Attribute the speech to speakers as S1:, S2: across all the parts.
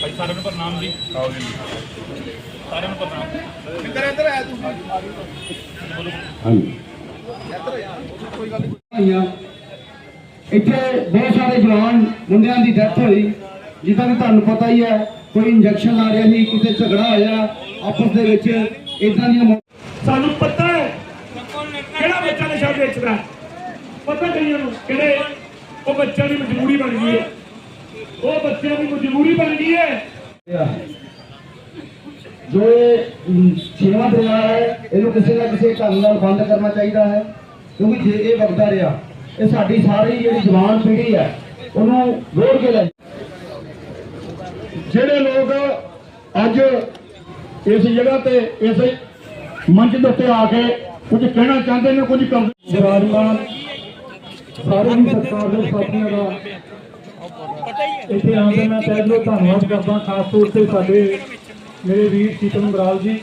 S1: ਭਾਈ ਸਾਰਿਆਂ ਨੂੰ ਪ੍ਰਣਾਮ ਜੀ। ਆਓ ਜੀ। ਸਾਰਿਆਂ ਨੂੰ ਪ੍ਰਣਾਮ। ਇੱਧਰ ਇੱਧਰ ਆ ਤੂੰ।
S2: ਹਾਂਜੀ। ਭਾਈਆਂ, ਇੱਥੇ ਬਹੁਤ ਸਾਰੇ ਜਵਾਨ ਮੁੰਡਿਆਂ ਦੀ ਡੈਥ ਹੋਈ ਜਿੱਦਾਂ ਕਿ ਤੁਹਾਨੂੰ ਪਤਾ ਹੀ ਹੈ ਕੋਈ ਇੰਜੈਕਸ਼ਨ ਲਾ ਰਿਹਾ ਸੀ ਕਿਤੇ ਝਗੜਾ ਹੋਇਆ ਆਪਸ ਦੇ ਵਿੱਚ ਇਦਾਂ ਦੀਆਂ
S3: ਸਾਨੂੰ ਪਤਾ ਹੈ ਕਿਹੜਾ ਬੱਚਾ ਨਸ਼ਾ ਵੇਚਦਾ। ਪਤਾ ਕਈਆਂ ਨੂੰ ਕਿਹੜੇ ਉਹ ਬੱਚਿਆਂ ਦੀ ਮਜਬੂਰੀ ਬਣ ਗਈ ਹੈ। ਉਹ ਬੱਚਿਆਂ ਦੀ ਮਜਬੂਰੀ ਬਣ ਗਈ ਹੈ।
S2: ਜੋ ਇਹ ਦੇ ਰਿਹਾ ਹੈ ਇਹਨੂੰ ਕਿਸੇ ਨਾ ਕਿਸੇ ਢੰਗ ਨਾਲ ਬੰਦ ਕਰਨਾ ਚਾਹੀਦਾ ਹੈ ਕਿਉਂਕਿ ਜੇ ਇਹ ਵਗਦਾ ਰਿਹਾ ਇਹ ਸਾਡੀ ਸਾਰੀ ਜਿਹੜੀ ਜਵਾਨ ਪੀੜ੍ਹੀ ਹੈ ਉਹਨੂੰ ਰੋੜ ਕੇ ਲੈ
S3: ਜਿਹੜੇ ਲੋਕ ਅੱਜ ਇਸ ਜਗ੍ਹਾ ਤੇ ਇਸ ਮੰਚ ਦੇ ਉੱਤੇ ਆ ਕੇ ਕੁਝ ਕਹਿਣਾ ਚਾਹੁੰਦੇ ਨੇ ਕੁਝ ਕਰਦੇ
S2: ਵਿਰਾਜਮਾਨ ਸਾਰੇ ਹੀ ਸਰਕਾਰ ਦੇ ਸਾਥੀਆਂ ਦਾ
S3: ਇੱਥੇ ਆਉਣ ਦਾ ਮੈਂ ਤਹਿ ਦਿਲੋਂ ਧੰਨਵਾਦ ਕਰਦਾ ਖਾਸ ਤੌਰ ਤੇ ਸਾਡੇ ਮੇਰੇ ਵੀਰ ਸੀਤਮ ਬਰਾਲ ਜੀ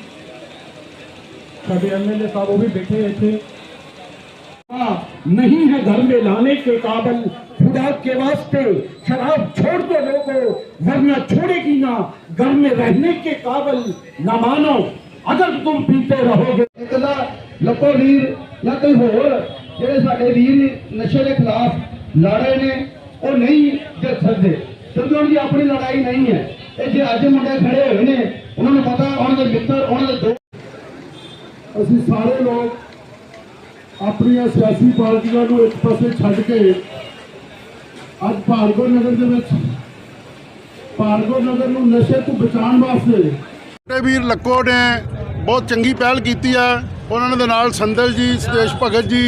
S3: ਸਾਡੇ ਐਮਐਲਏ ਸਾਹਿਬ ਉਹ ਵੀ ਬੈਠੇ ਇੱਥੇ नहीं है घर में लाने के काबिल खुदा के वास्ते शराब छोड़ दो लोगों वरना छोड़ेगी ना घर में रहने के काबिल न मानो अगर तुम पीते रहोगे
S2: ਇੱਕ ਦਾ ਲੱਕੋ ਵੀਰ ਜਾਂ ਕੋਈ ਹੋਰ ਜਿਹੜੇ ਸਾਡੇ ਵੀਰ ਨਸ਼ੇ ਦੇ ਖਿਲਾਫ ਲੜ ਰਹੇ ਨੇ, ਉਹ ਨਹੀਂ ਜਿੱਤ ਸਕਦੇ। ਕਿਉਂਕਿ ਉਹਨਾਂ ਦੀ ਆਪਣੀ ਲੜਾਈ ਨਹੀਂ ਹੈ। ਇਹ ਜੇ ਅੱਜ ਮੁੰਡੇ ਖੜੇ ਹੋਏ ਨੇ, ਉਹਨਾਂ ਨੂੰ ਪਤਾ, ਉਹਨਾਂ ਦੇ ਮਿੱਤਰ, ਉਹਨਾਂ ਦੇ ਦੋ
S3: ਅਸੀਂ ਸਾਰੇ ਲੋਕ ਆਪਣੀਆਂ ਸਿਆਸੀ ਪਾਰਟੀਆਂ ਨੂੰ ਇੱਕ ਪਾਸੇ ਛੱਡ ਕੇ ਅੱਜ ਭਾਰਗੋ ਨਗਰ ਦੇ ਵਿੱਚ, ਭਾਰਗੋ ਨਗਰ ਨੂੰ ਨਸ਼ੇ ਤੋਂ ਬਚਾਉਣ ਵਾਸਤੇ
S4: ਛੋਟੇ ਵੀਰ ਲੱਕੋ ਨੇ ਬਹੁਤ ਚੰਗੀ ਪਹਿਲ ਕੀਤੀ ਹੈ। ਉਹਨਾਂ ਦੇ ਨਾਲ ਸੰਦਲ ਜੀ, ਸੁਦੇਸ਼ ਭਗਤ ਜੀ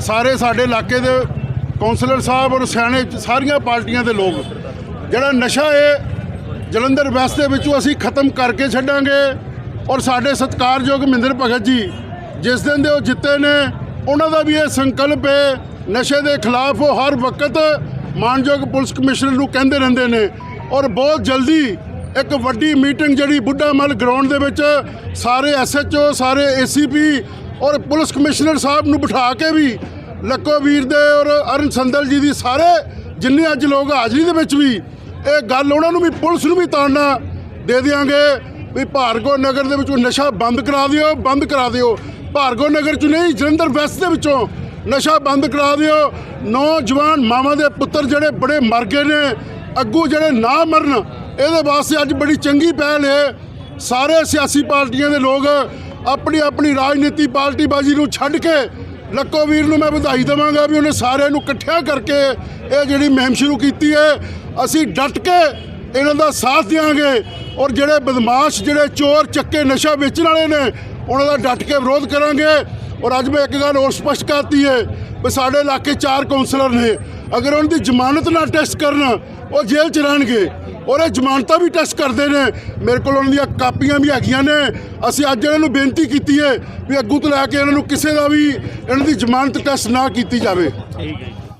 S4: ਸਾਰੇ ਸਾਡੇ ਇਲਾਕੇ ਦੇ ਕੌਂਸਲਰ ਸਾਹਿਬ ਔਰ ਸਿਆਣੇ ਸਾਰੀਆਂ ਪਾਰਟੀਆਂ ਦੇ ਲੋਕ, ਜਿਹੜਾ ਨਸ਼ਾ ਹੈ ਜਲੰਧਰ ਵੈਸਟ ਦੇ ਵਿੱਚੋਂ ਅਸੀਂ ਖਤਮ ਕਰਕੇ ਛੱਡਾਂਗੇ ਔਰ ਸਾਡੇ ਸਤਿਕਾਰਯੋਗ ਮਹਿੰਦਰ ਭਗਤ ਜੀ, ਜਿਸ ਦਿਨ ਦੇ ਉਹ ਜਿੱਤੇ ਨੇ, ਉਹਨਾਂ ਦਾ ਵੀ ਇਹ ਸੰਕਲਪ ਹੈ, ਨਸ਼ੇ ਦੇ ਖਿਲਾਫ ਉਹ ਹਰ ਵਕਤ ਮਾਨਯੋਗ ਪੁਲਿਸ ਕਮਿਸ਼ਨਰ ਨੂੰ ਕਹਿੰਦੇ ਰਹਿੰਦੇ ਨੇ ਔਰ ਬਹੁਤ ਜਲਦੀ ਇੱਕ ਵੱਡੀ ਮੀਟਿੰਗ ਜਿਹੜੀ ਬੁੱਢਾ ਮਲ ਗਰਾਊਂਡ ਦੇ ਵਿੱਚ ਸਾਰੇ ਐਸਐਚਓ ਸਾਰੇ ਏਸੀਪੀ ਔਰ ਪੁਲਿਸ ਕਮਿਸ਼ਨਰ ਸਾਹਿਬ ਨੂੰ ਬਿਠਾ ਕੇ ਵੀ ਲੱਕੋ ਵੀਰ ਦੇ ਔਰ ਅਰਨ ਸੰਦਲ ਜੀ ਦੀ ਸਾਰੇ ਜਿੰਨੇ ਅੱਜ ਲੋਕ ਹਾਜ਼ਰੀ ਦੇ ਵਿੱਚ ਵੀ ਇਹ ਗੱਲ ਉਹਨਾਂ ਨੂੰ ਵੀ ਪੁਲਿਸ ਨੂੰ ਵੀ ਤਾੜਨਾ ਦੇ ਦਿਆਂਗੇ ਵੀ ਭਾਰਗੋ ਨਗਰ ਦੇ ਵਿੱਚੋਂ ਨਸ਼ਾ ਬੰਦ ਕਰਾ ਦਿਓ, ਬੰਦ ਕਰਾ ਦਿਓ। ਭਾਰਗੋ ਨਗਰ ਚ ਨਹੀਂ, ਜਲੰਧਰ ਵੈਸਟ ਦੇ ਵਿੱਚੋਂ ਨਸ਼ਾ ਬੰਦ ਕਰਾ ਦਿਓ। ਨੌਜਵਾਨ ਮਾਵਾਂ ਦੇ ਪੁੱਤਰ ਜਿਹੜੇ ਬੜੇ ਮਰ ਗਏ ਨੇ, ਅੱਗੂ ਜਿਹੜੇ ਨਾ ਮਰਨ, ਇਹਦੇ ਵਾਸਤੇ ਅੱਜ ਬੜੀ ਚੰਗੀ ਪਹਿਲ ਹੈ। ਸਾਰੇ ਸਿਆਸੀ ਪਾਰਟੀਆਂ ਦੇ ਲੋਕ ਆਪਣੀ ਆਪਣੀ ਰਾਜਨੀਤੀ ਪਾਰਟੀ ਬਾਜੀ ਨੂੰ ਛੱਡ ਕੇ ਲੱਕੋ ਵੀਰ ਨੂੰ ਮੈਂ ਵਧਾਈ ਦੇਵਾਂਗਾ ਵੀ ਉਹਨੇ ਸਾਰਿਆਂ ਨੂੰ ਇਕੱਠਿਆਂ ਕਰਕੇ ਇਹ ਜਿਹੜੀ ਮੁਹਿੰਮ ਸ਼ੁਰੂ ਕੀਤੀ ਹੈ, ਅਸੀਂ ਡਟ ਕੇ ਇਹਨਾਂ ਦਾ ਸਾਥ ਦਿਆਂਗੇ ਔਰ ਜਿਹੜੇ ਬਦਮਾਸ਼, ਜਿਹੜੇ ਚੋਰ ਚੱਕੇ ਨਸ਼ਾ ਵੇਚਣ ਵਾਲੇ ਨੇ, ਉਹਨਾਂ ਦਾ ਡਟ ਕੇ ਵਿਰੋਧ ਕਰਾਂਗੇ। ਔਰ ਅੱਜ ਮੈਂ ਇੱਕ ਗੱਲ ਹੋਰ ਸਪਸ਼ਟ ਕਰਤੀ ਹੈ ਵੀ ਸਾਡੇ ਇਲਾਕੇ ਚਾਰ ਕਾਉਂਸਲਰ ਨੇ ਅਗਰ ਉਹਨਾਂ ਦੀ ਜ਼ਮਾਨਤ ਨਾ ਟੈਸਟ ਕਰਨ, ਉਹ ਜੇਲ੍ਹ 'ਚ ਰਹਿਣਗੇ। ਔਰ ਇਹ ਜ਼ਮਾਨਤਾਂ ਵੀ ਟੈਸਟ ਕਰਦੇ ਨੇ। ਮੇਰੇ ਕੋਲ ਉਹਨਾਂ ਦੀਆਂ ਕਾਪੀਆਂ ਵੀ ਹੈਗੀਆਂ ਨੇ। ਅਸੀਂ ਅੱਜ ਇਹਨਾਂ ਨੂੰ ਬੇਨਤੀ ਕੀਤੀ ਹੈ ਵੀ ਅੱਗੂ ਤੋਂ ਲੈ ਕੇ ਇਹਨਾਂ ਨੂੰ ਕਿਸੇ ਦਾ ਵੀ ਇਹਨਾਂ ਦੀ ਜ਼ਮਾਨਤ ਟੈਸਟ ਨਾ ਕੀਤੀ ਜਾਵੇ।